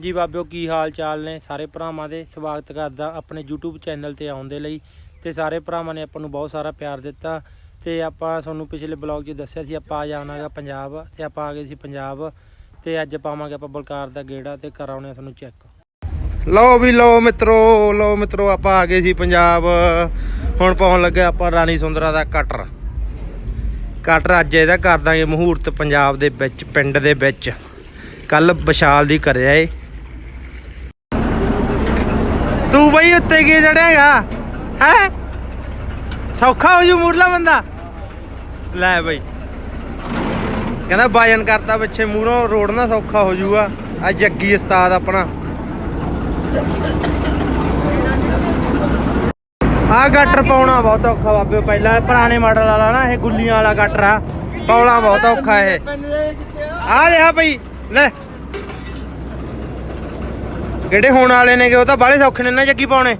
ਜੀ ਬਾਬਿਓ, ਕੀ ਹਾਲ ਚਾਲ ਨੇ? ਸਾਰੇ ਭਰਾਵਾਂ ਦੇ ਸਵਾਗਤ ਕਰਦਾ ਆਪਣੇ YouTube ਚੈਨਲ ਤੇ ਆਉਣ ਦੇ ਲਈ। ਤੇ ਸਾਰੇ ਭਰਾਵਾਂ ਨੇ ਆਪਾਂ ਨੂੰ ਬਹੁਤ ਸਾਰਾ ਪਿਆਰ ਦਿੱਤਾ। ਤੇ ਆਪਾਂ ਤੁਹਾਨੂੰ ਪਿਛਲੇ ਬਲੌਗ 'ਚ ਦੱਸਿਆ ਸੀ, ਆਪਾਂ ਆ ਜਾਣਾਗਾ ਪੰਜਾਬ ਤੇ ਆਪਾਂ ਆ ਗਏ ਸੀ ਪੰਜਾਬ। ਤੇ ਅੱਜ ਪਾਵਾਂਗੇ ਆਪਾਂ ਬਲਕਾਰ ਦਾ ਗੇੜਾ ਤੇ ਕਰਾਉਣੇ ਤੁਹਾਨੂੰ ਚੈੱਕ ਲਓ ਵੀ ਲਓ ਮਿੱਤਰੋ ਲਓ ਮਿੱਤਰੋ, ਆਪਾਂ ਆ ਗਏ ਸੀ ਪੰਜਾਬ। ਹੁਣ ਪਾਉਣ ਲੱਗੇ ਆਪਾਂ ਰਾਣੀ ਸੁੰਦਰਾ ਦਾ ਕਟਰ। ਕਟਰ ਅੱਜ ਇਹਦਾ ਕਰ ਦਾਂਗੇ ਮਹੂਰਤ ਪੰਜਾਬ ਦੇ ਵਿੱਚ, ਪਿੰਡ ਦੇ ਵਿੱਚ। ਕੱਲ ਵਿਸ਼ਾਲ ਦੀ ਕਰਿਆ ਏ ਤੂੰ ਬਈ ਉੱਤੇ ਕੀ ਚੜਿਆਗਾ ਹੈ? ਸੌਖਾ ਹੋ ਜੂ ਮੂਰਲਾ ਬੰਦਾ। ਲੈ ਬਈ। ਕਹਿੰਦਾ ਬਾਜਨ ਕਰਤਾ ਪਿੱਛੇ ਮੂਹਰੋਂ ਰੋੜਨਾ ਸੌਖਾ ਹੋ ਜੂਗਾ। ਆ ਜੱਗੀ ਉਸਤਾਦ ਆਪਣਾ। ਆ ਗਟਰ ਪਾਉਣਾ ਬਹੁਤ ਔਖਾ ਬਾਬੇ, ਪਹਿਲਾਂ ਪੁਰਾਣੇ ਮਾਡਲ ਵਾਲਾ ਨਾ, ਇਹ ਗੁੱਲੀਆਂ ਵਾਲਾ ਗਟਰ ਆ। ਪਾਉਣਾ ਬਹੁਤ ਔਖਾ ਇਹ। ਆ ਦੇ ਆ ਲੈ। ਕਿਹੜੇ ਹੋਣ ਵਾਲੇ ਨੇਗੇ ਉਹ ਤਾਂ ਬਾਲੇ ਸੌਖੇ ਨੇ ਨਾ ਜੱਗੀ ਪਾਉਣੇ।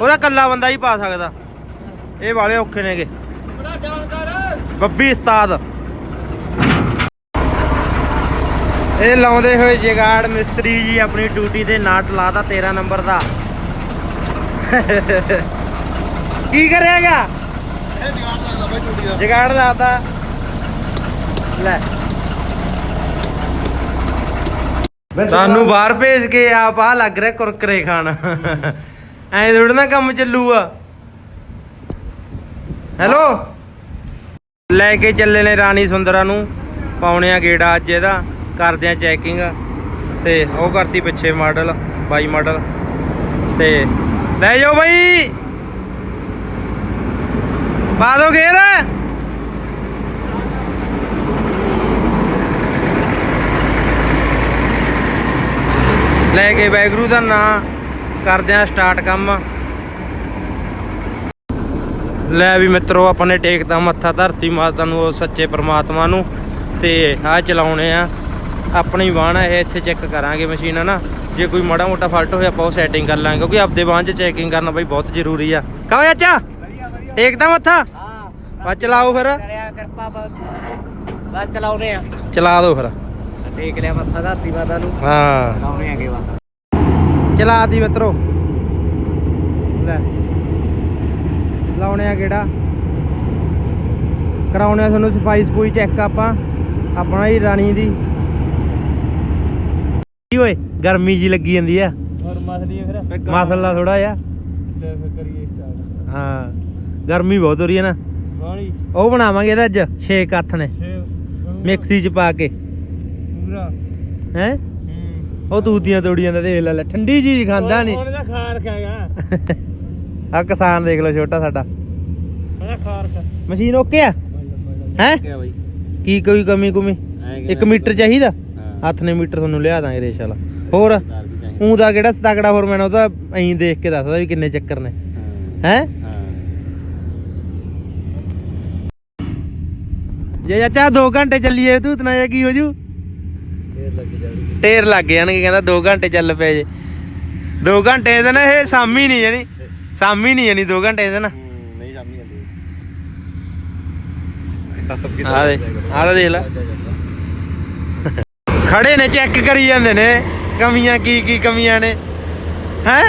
ਉਹਦਾ ਕੱਲਾ ਬੰਦਾ ਹੀ ਪਾ ਸਕਦਾ। ਇਹ ਬਾਲੇ ਔਖੇ ਨੇਗੇ। ਬੱਬੀ ਉਸਤਾਦ। ਇਹ ਲਾਉਂਦੇ ਹੋਏ ਜਗਾੜ ਮਿਸਤਰੀ ਜੀ ਆਪਣੀ ਡਿਊਟੀ ਤੇ ਨਾਟ ਲਾਤਾ 13 ਨੰਬਰ ਦਾ। ਕੀ ਕਰੇਗਾ ਜਗਾੜ ਲਾਤਾ। ਲੈ। ਤੁਹਾਨੂੰ ਬਾਹਰ ਭੇਜ ਕੇ ਆਪ ਆ ਲੱਗ ਰਿਹਾ ਕੁਰਕਰੇ ਖਾਣ। ਐਂ ਥੋੜਾ ਨਾ ਕੰਮ ਚੱਲੂਗਾ ਹੈਲੋ? ਲੈ ਕੇ ਚੱਲੇ ਨੇ ਰਾਣੀ ਸੁੰਦਰਾ ਨੂੰ। ਪਾਉਣੇ ਆ ਗੇੜਾ ਅੱਜ ਇਹਦਾ। ਕਰਦੇ ਆ ਚੈਕਿੰਗ ਤੇ ਉਹ ਕਰਤੀ ਪਿੱਛੇ ਮਾਡਲ 22 ਮਾਡਲ। ਤੇ ਲੈ ਜਾਓ ਬਈ। ਪਾ ਦੋ ਗੇਰ। ਲੈ ਕੇ ਵੈਗਰੂ ਦਾ ਨਾਂ ਕਰਦੇ ਆ ਸਟਾਰਟ ਕੰਮ। ਲੈ ਵੀ ਮਿੱਤਰੋ ਆਪਾਂ ਨੇ ਟੇਕਦਾ ਮੱਥਾ ਧਰਤੀ ਮਾਤਾ ਨੂੰ ਉਹ ਸੱਚੇ ਪ੍ਰਮਾਤਮਾ ਨੂੰ ਤੇ ਆਹ ਚਲਾਉਣੇ ਆ। ਆਪਣੀ ਬਾਣ ਇਹ ਇੱਥੇ ਚੈੱਕ ਕਰਾਂਗੇ ਮਸ਼ੀਨ ਨਾ ਜੇ ਕੋਈ ਮਾੜਾ ਮੋਟਾ ਫਾਲਟ ਹੋਇਆ ਆਪਾਂ ਉਹ ਸੈਟਿੰਗ ਕਰ ਲਾਂਗੇ ਕਿਉਂਕਿ ਆਪਦੇ ਬਾਣ 'ਚ ਚੈਕਿੰਗ ਕਰਨਾ ਬਈ ਬਹੁਤ ਜ਼ਰੂਰੀ ਆ। ਕਹੋ ਚਾਚਾ? ਟੇਕਦਾ ਮੱਥਾ? ਬਾ ਚਲਾਓ ਫਿਰ। ਕਰਿਆ ਕਿਰਪਾ ਬਾਅਦ ਚਲਾਉਨੇ ਆ। ਚਲਾ ਦਿਓ ਫਿਰ। ਦੇਖ ਲਿਆ ਮੱਥਾ ਧਰਤੀ ਮਾਤਾ ਨੂੰ। ਹਾਂ। ਲਾਉਣੇ ਆਗੇ ਬਸ ਚਲਾ ਦੀ ਮਿੱਤਰੋ। ਲੈ। ਲਾਉਣੇ ਆ ਕਿਹੜਾ ਕਰਾਉਣੇ ਆ ਤੁਹਾਨੂੰ ਸਫ਼ਾਈ ਸਫੂਈ ਚੈੱਕ ਆਪਾਂ। ਆਪਣਾ ਹੀ ਰਾਣੀ ਦੀ। ਕੀ ਓਏ ਗਰਮੀ ਜੀ ਲੱਗੀ ਜਾਂਦੀ ਆ। ਹੋਰ ਮਸਲੀ ਫਿਰ। ਮਸਲਾ ਥੋੜਾ ਜਿਹਾ। ਕਰੀਏ ਸਟਾਰਟ ਹਾਂ। ਗਰਮੀ ਬਹੁਤ ਹੋ ਰਹੀ ਹੈ ਨਾ। ਉਹ ਬਣਾਵਾਂਗੇ ਇਹਦਾ ਅੱਜ ਛੇ ਕੱਥ ਨੇ। ਮਿਕਸੀ ਚ ਪਾ ਕੇ। ਪੂਰਾ ਹੈ? ਉਹ ਤੂਤੀਆਂ ਤੋੜੀਆਂ ਦਾ ਦੇਖ ਲੈ ਲੈ ਠੰਡੀ ਚੀਜ਼ ਖਾਂਦਾ ਨਹੀਂ ਉਹਦਾ ਖਾਰ ਖਾਗਾ ਆ ਕਿਸਾਨ ਦੇਖ ਲਓ ਛੋਟਾ ਸਾਡਾ। ਉਹਦਾ ਖਾਰ ਖਾ ਮਸ਼ੀਨ ਓਕੇ ਆ? ਹੈ? ਕੀ ਕੋਈ ਕਮੀ ਕੁਮੀ? 1 ਮੀਟਰ ਚਾਹੀਦਾ? ਹੱਥ ਨੇ ਮੀਟਰ ਤੁਹਾਨੂੰ ਲਿਆ ਦਾਂਗੇ ਰੇਸ਼ ਵਾਲਾ। ਹੋਰ? ਊਂ ਦਾ ਕਿਹੜਾ ਤਕੜਾ ਹੋਰ ਮੈਨ ਉਹ ਤਾਂ ਐਂ ਦੇਖ ਕੇ ਦੱਸਦਾ ਵੀ ਕਿੰਨੇ ਚੱਕਰ ਨੇ। ਹੈ। ਜੇ ਚਾਚਾ 2 ਘੰਟੇ ਚੱਲੀਏ ਤੂੰ ਇਤਨਾ ਜਾਂ ਕੀ ਹੋ ਜੂ? ਲੱਗ ਢੇਰ ਲੱਗ ਜਾਣਗੇ ਕਹਿੰਦਾ 2 ਘੰਟੇ ਚੱਲ ਪਏ ਜੇ। 2 ਘੰਟੇ ਇਹਦੇ ਨਾਲ ਇਹ ਸਾਮੀ ਨਹੀਂ ਜਾਨੀ ਸਾਮੀ ਨਹੀਂ ਜਾਨੀ 2 ਘੰਟੇ ਇਹਦੇ ਨਾਲ ਨਹੀਂ ਸਾਮੀ ਜਾਂਦੀ। ਆ ਖੜੇ ਨੇ ਚੈੱਕ ਕਰੀ ਜਾਂਦੇ ਨੇ ਕਮੀਆਂ ਕੀ ਕੀ ਕਮੀਆਂ ਨੇ। ਹੈ?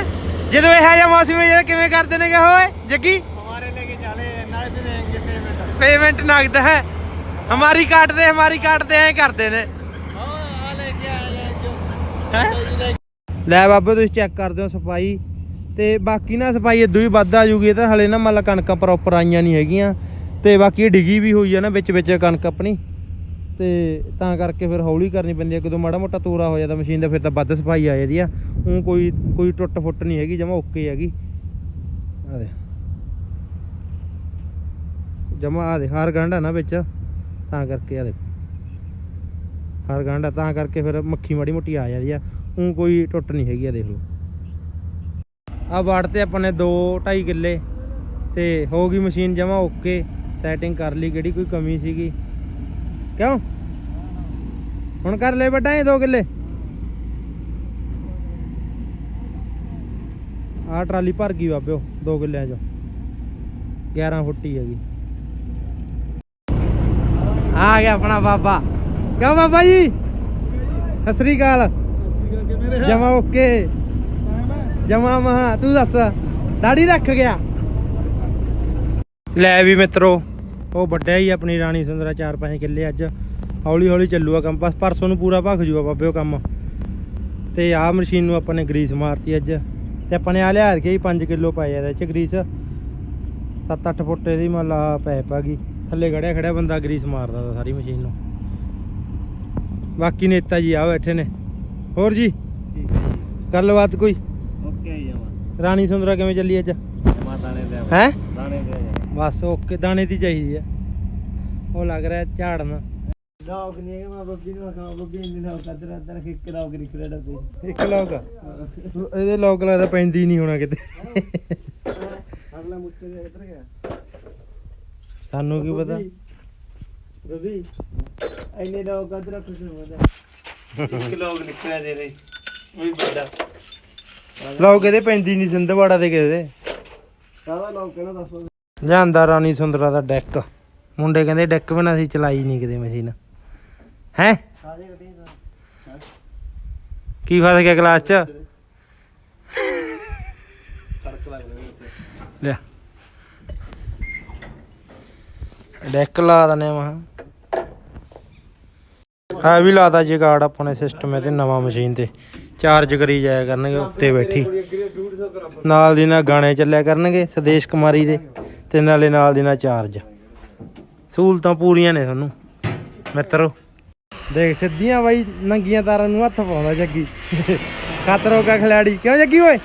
ਜਦੋਂ ਇਹ ਜਿਹਾ ਮੌਸਮ ਹੈ ਕਿਵੇਂ ਕਰਦੇ ਨੇ ਹੋਏ ਜੱਗੀ? ਹਮਾਰੇ ਲੈ ਕੇ ਜਾਲੇ ਨਾਲ ਦੇਣਗੇ ਪੇਮੈਂਟ ਪੇਮੈਂਟ ਨਗਦ ਹੈ। ਹਮਾਰੀ ਕਾਟ ਹਮਾਰੀ ਕਾਟ ਐ ਕਰਦੇ ਨੇ। ਹੈ? ਲੈ ਬਾਬੇ, ਤੁਸੀਂ ਚੈੱਕ ਕਰ ਦਿਓ ਸਫ਼ਾਈ। ਤੇ ਬਾਕੀ ਨਾ ਸਫ਼ਾਈ ਇਦੋਂ ਹੀ ਵੱਧ ਆ ਜੂਗੀ, ਇਹ ਤਾਂ ਹਲੇ ਨਾ ਮਤਲਬ ਕਣਕਾਂ ਪ੍ਰੋਪਰ ਆਈਆਂ ਨਹੀਂ ਹੈਗੀਆਂ। ਤੇ ਬਾਕੀ ਇਹ ਡਿੱਗੀ ਵੀ ਹੋਈ ਆ ਨਾ ਵਿੱਚ ਵਿੱਚ ਕਣਕ ਆਪਣੀ। ਤੇ ਤਾਂ ਕਰਕੇ ਫਿਰ ਹੌਲੀ ਕਰਨੀ ਪੈਂਦੀ ਹੈ ਕਦੋਂ ਮਾੜਾ ਮੋਟਾ ਤੋਰਾ ਹੋ ਜਾਂਦਾ ਮਸ਼ੀਨ ਦਾ, ਫਿਰ ਤਾਂ ਵੱਧ ਸਫ਼ਾਈ ਆ ਜਾਂਦੀ ਆ। ਉਹ ਕੋਈ ਕੋਈ ਟੁੱਟ ਫੁੱਟ ਨਹੀਂ ਹੈਗੀ, ਜਮਾ ਓਕੇ ਹੈਗੀ। ਆ ਦੇ ਜਮਾ ਆ ਦੇ ਹਰ ਗੰਢਾ ਨਾ ਵਿੱਚ, ਤਾਂ ਕਰਕੇ ਆ ਦੇ ਹਰ ਗੰਢ ਤਾਂ ਕਰਕੇ ਫਿਰ ਮੱਖੀ ਮਾੜੀ ਮੋਟੀ ਆ ਜਾਂਦੀ ਆ। ਉਹ ਕੋਈ ਟੁੱਟ ਨਹੀਂ ਹੈਗੀ ਆ, ਦੇਖ ਲਓ। ਆ ਵਾਟ ਤੇ ਆਪਾਂ ਨੇ 2 2.5 ਕਿੱਲੇ ਤੇ ਹੋ ਗਈ ਮਸ਼ੀਨ ਜਮਾ ਓਕੇ ਸੈਟਿੰਗ ਕਰ ਲਈ ਕਿਹੜੀ ਕੋਈ ਕਮੀ ਸੀਗੀ। ਕਿਉਂ? ਹੁਣ ਕਰ ਲੈ ਵੱਡਾ ਇਹ 2 ਕਿੱਲੇ। ਆ ਟਰਾਲੀ ਭਰ ਗਈ ਬਾਬਿਓ 2 ਕਿੱਲਿਆਂ ਚੋਂ। 11 ਫੁੱਟੀ ਹੈਗੀ। ਆ ਗਿਆ ਆਪਣਾ ਬਾਬਾ। ਕਿਉਂ ਬਾਬਾ ਜੀ? ਸਤਿ ਸ੍ਰੀ ਅਕਾਲ। ਜਮਾ ਓਕੇ। ਜਮਾ ਮਹਾ, ਤੂੰ ਦੱਸ, ਦਾੜੀ ਰੱਖ ਗਿਆ। ਲੈ ਵੀ ਮਿੱਤਰੋ, ਉਹ ਵੱਡਿਆ ਹੀ ਆਪਣੀ ਰਾਣੀ ਸੁੰਦਰਾ 4-5 ਕਿੱਲੇ ਅੱਜ। ਹੌਲੀ ਹੌਲੀ ਚੱਲੂਗਾ ਕੰਮ, ਬਸ ਪਰਸੋਂ ਨੂੰ ਪੂਰਾ ਭਖ ਜੂਗਾ ਬਾਬੇ ਉਹ ਕੰਮ। ਤੇ ਆਹ ਮਸ਼ੀਨ ਨੂੰ ਆਪਾਂ ਨੇ ਗਰੀਸ ਮਾਰਤੀ ਅੱਜ। ਤੇ ਆਪਾਂ ਨੇ ਆ ਲਿਆ ਕੇ ਹੀ 5 ਕਿਲੋ ਪਾਏ ਇਹਦੇ ਚ ਗਰੀਸ। 7-8 ਫੁੱਟ ਇਹਦੀ ਮਤਲਬ ਲਾ ਪੈਪ ਆ ਗਈ। ਥੱਲੇ ਖੜਿਆ ਖੜਿਆ ਬੰਦਾ ਗਰੀਸ ਮਾਰਦਾ ਸਾਰੀ ਮਸ਼ੀਨ ਨੂੰ। ਬਾਕੀ ਨੇਤਾ ਜੀ ਆ ਬੈਠੇ ਨੇ। ਹੋਰ ਜੀ? ਗੱਲਬਾਤ ਕੋਈ? ਓਕੇ ਜਾਵਾ ਰਾਣੀ ਸੁੰਦਰਾ ਕਿਵੇਂ ਚੱਲੀ ਅੱਜ? ਮਾ ਦਾਣੇ ਦੇ ਹੈ? ਦਾਣੇ ਦੇ ਬਸ ਓਕੇ ਦਾਣੇ ਦੀ ਚਾਹੀਦੀ ਆ। ਉਹ ਲੱਗ ਰਿਹਾ ਝਾੜਨ। ਲੋਕ ਨਹੀਂ ਹੈਗਾ ਮੈਂ ਬੱਬੀ ਨੂੰ ਆਖਾਂ ਬੱਬੀ ਇੰਨੀ ਨਾ ਕਦਰ ਅਦਰ ਖਿੱਕ ਰਾਉ ਕਰੀ ਕ੍ਰੈਡਿਟ ਤੇ ਇੱਕ ਲੋਕ ਇਹਦੇ ਲੋਕ ਲੱਗਦਾ ਪੈਂਦੀ ਨਹੀਂ ਹੋਣਾ ਕਿਤੇ। ਅਗਲਾ ਮੁੱਕੇ ਦੇ ਕਿੱਧਰ ਗਿਆ। ਸਾਨੂੰ ਕੀ ਪਤਾ? ਬੱਬੀ ਇੰਨੇ ਲੋਕ ਕਦਰ ਖੁਸ਼ ਹੁੰਦਾ ਇੱਕ ਲੋਕ ਨਿਕਲਿਆ ਦੇ ਦੇ ਉਹ ਵੀ ਬੰਦਾ ਲੋਕ ਇਹਦੇ ਪੈਂਦੀ ਨਹੀਂ ਸਿੰਧਵਾੜਾ ਦੇ ਕਿਸੇ ਦੇ। ਕਾਹਦਾ ਲੋਕ ਕਹਿਣਾ ਦੱਸੋ ਲਿਆਂਦਾ ਰਾਣੀ ਸੁੰਦਰਾ ਦਾ ਡੈਕ। ਮੁੰਡੇ ਕਹਿੰਦੇ ਡੈਕ ਬਿਨਾਂ ਅਸੀਂ ਚਲਾਈ ਨਹੀਂ ਕਿਤੇ ਮਸ਼ੀਨ। ਹੈ? ਸਾਰੇ ਕੀ ਫਸ ਗਿਆ ਕਲਾਸ ਚ? ਸੜਕ ਲੱਗ ਰਹੀ ਲਿਆ। ਡੈਕ ਲਾ ਦਨੇ ਮਾ। ਆ ਵੀ ਲਾਤਾ ਜਗਾੜ ਆਪਣੇ ਸਿਸਟਮ ਇਹਦੇ ਨਵਾਂ ਮਸ਼ੀਨ ਤੇ। ਚਾਰਜ ਕਰੀ ਜਾਇਆ ਕਰਨਗੇ, ਉੱਤੇ ਬੈਠੀ। ਨਾਲ ਦੀ ਨਾਲ ਗਾਣੇ ਚੱਲਿਆ ਕਰਨਗੇ, ਸਦੇਸ਼ ਕੁਮਾਰੀ ਦੇ। ਤੇ ਨਾਲੇ ਨਾਲ ਦੀ ਨਾਲ ਚਾਰਜ ਸਹੂਲਤਾਂ ਪੂਰੀਆਂ ਨੇ ਤੁਹਾਨੂੰ। ਮਿੱਤਰੋ, ਦੇਖ ਸਿੱਧੀਆਂ ਬਾਈ, ਨੰਗੀਆਂ ਤਾਰਾਂ ਨੂੰ ਹੱਥ ਪਾਉਂਦਾ ਜੱਗੀ। ਖਤਰੋ ਕਾ ਖਿਲਾੜੀ, ਕਿਉਂ ਜੱਗੀ ਓਏ?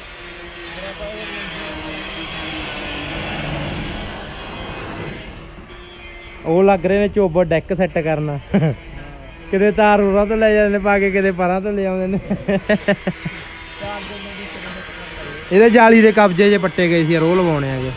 ਉਹ ਲੱਗ ਰਹੇ ਨੇ ਚੋਬਰ ਡੈਕ ਸੈੱਟ ਕਰਨਾ। ਕਿਤੇ ਤਾਰ ਉਰਾਂ ਤੋਂ ਲੈ ਜਾਂਦੇ ਨੇ ਪਾ ਕੇ ਕਿਤੇ ਪਰਾਂ ਤੋਂ ਲੈ ਆਉਂਦੇ ਨੇ। ਇਹਦੇ ਜਾਲੀ ਦੇ ਕਬਜੇ ਜੇ ਪੱਟੇ ਗਏ ਸੀ ਰੋਹ ਲਵਾਉਣੇ ਆਗੇ